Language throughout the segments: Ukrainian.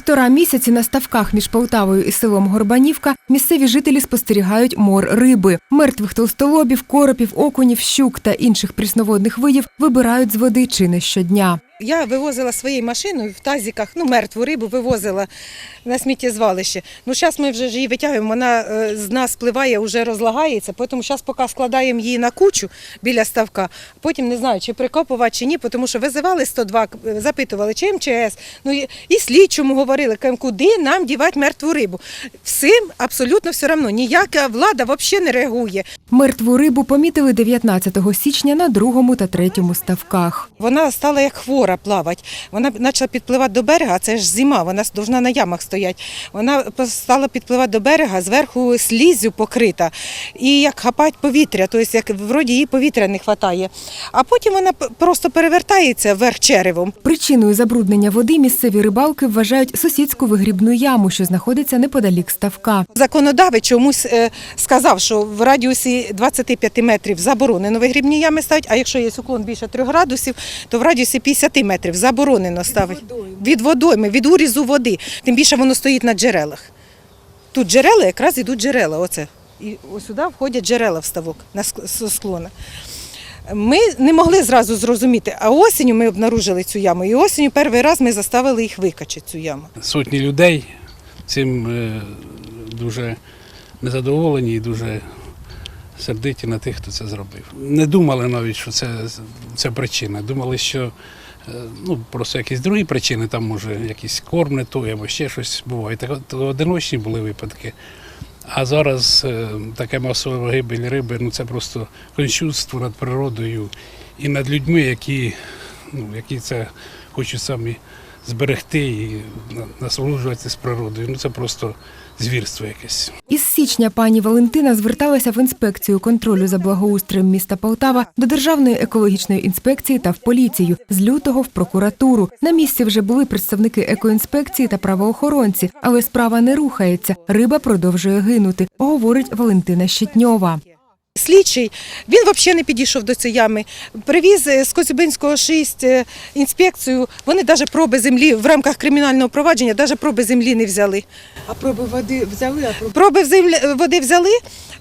Півтора місяці на ставках між Полтавою і селом Горбанівка місцеві жителі спостерігають мор риби. Мертвих толстолобів, коропів, окунів, щук та інших прісноводних видів вибирають з води чи не щодня. Я вивозила своєю машиною в тазиках, ну, мертву рибу вивозила на сміттєзвалище. Ну, зараз ми вже ж її витягуємо, вона е, з нас спливає, вже розлагається, тому зараз поки складаємо її на кучу біля ставка, потім не знаю, чи прикопувати, чи ні, тому що визивали 102, е, запитували, чи МЧС, ну, і слідчому говорили, куди нам дівати мертву рибу. Всім абсолютно все одно, ніяка влада взагалі не реагує. Мертву рибу помітили 19 січня на другому та третьому ставках. Вона стала як хвора плавати. Вона почала підпливати до берега, а це ж зима, вона повинна на ямах стояти. Вона стала підпливати до берега, зверху слізю покрита. І як хапать повітря, тобто як вроді їй повітря не вистачає. А потім вона просто перевертається вверх черевом. Причиною забруднення води місцеві рибалки вважають сусідську вигрібну яму, що знаходиться неподалік ставка. Законодавець чомусь е, сказав, що в радіусі 25 метрів заборонено вигрібні ями ставити, а якщо є уклон більше 3 градусів, то в радіусі 50 метрів заборонено ставити. Від водойми, від урізу води. Тим більше воно стоїть на джерелах. Тут джерела, якраз ідуть джерела. Оце. І ось сюди входять джерела в ставок на склона. Ми не могли зразу зрозуміти, а осінню ми обнаружили цю яму. І осінню перший раз ми заставили їх викачати цю яму. сотні людей цим е, дуже незадоволені і дуже сердиті на тих, хто це зробив. Не думали навіть, що це, це причина. Думали, що ну, просто якісь другі причини, там може якісь корм не той або ще щось буває. Так, от одиночні були випадки. А зараз е, таке масове гибель риби ну це просто кончутство над природою і над людьми, які, ну, які це хочуть самі зберегти і на- насолоджуватися природою. Ну це просто звірство якесь. Із січня пані Валентина зверталася в інспекцію контролю за благоустроєм міста Полтава до Державної екологічної інспекції та в поліцію, з лютого в прокуратуру. На місці вже були представники екоінспекції та правоохоронці, але справа не рухається. Риба продовжує гинути, говорить Валентина Щетньова. Слідчий, він взагалі не підійшов до цієї ями. Привіз е, з Коцюбинського 6 е, інспекцію. Вони навіть проби землі в рамках кримінального провадження, навіть проби землі не взяли. А проби води взяли, а проби Проби землі, води взяли.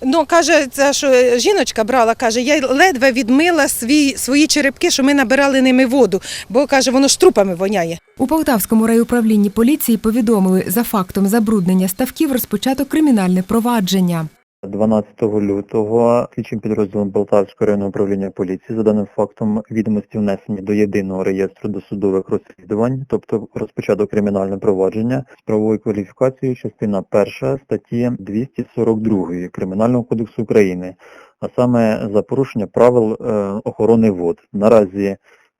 Ну, каже, це що жіночка брала, каже, я ледве відмила свій, свої черепки, що ми набирали ними воду, бо каже, воно ж трупами воняє. У Полтавському райуправлінні поліції повідомили, за фактом забруднення ставків розпочато кримінальне провадження. 12 лютого слідчим підрозділом Полтавського районного управління поліції за даним фактом відомості внесені до єдиного реєстру досудових розслідувань, тобто розпочато кримінальне провадження з правовою кваліфікацією частина 1 статті 242 Кримінального кодексу України, а саме за порушення правил е, охорони вод. Наразі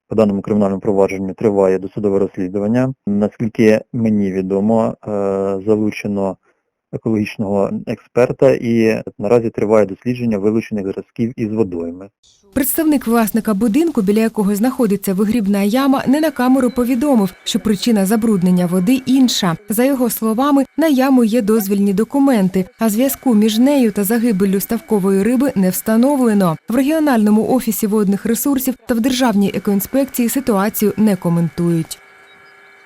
по даному кримінальному провадженню триває досудове розслідування. Наскільки мені відомо, е, залучено екологічного експерта і наразі триває дослідження вилучених зразків із водойми. Представник власника будинку, біля якого знаходиться вигрібна яма, не на камеру повідомив, що причина забруднення води інша. За його словами, на яму є дозвільні документи, а зв'язку між нею та загибеллю ставкової риби не встановлено. В регіональному офісі водних ресурсів та в державній екоінспекції ситуацію не коментують.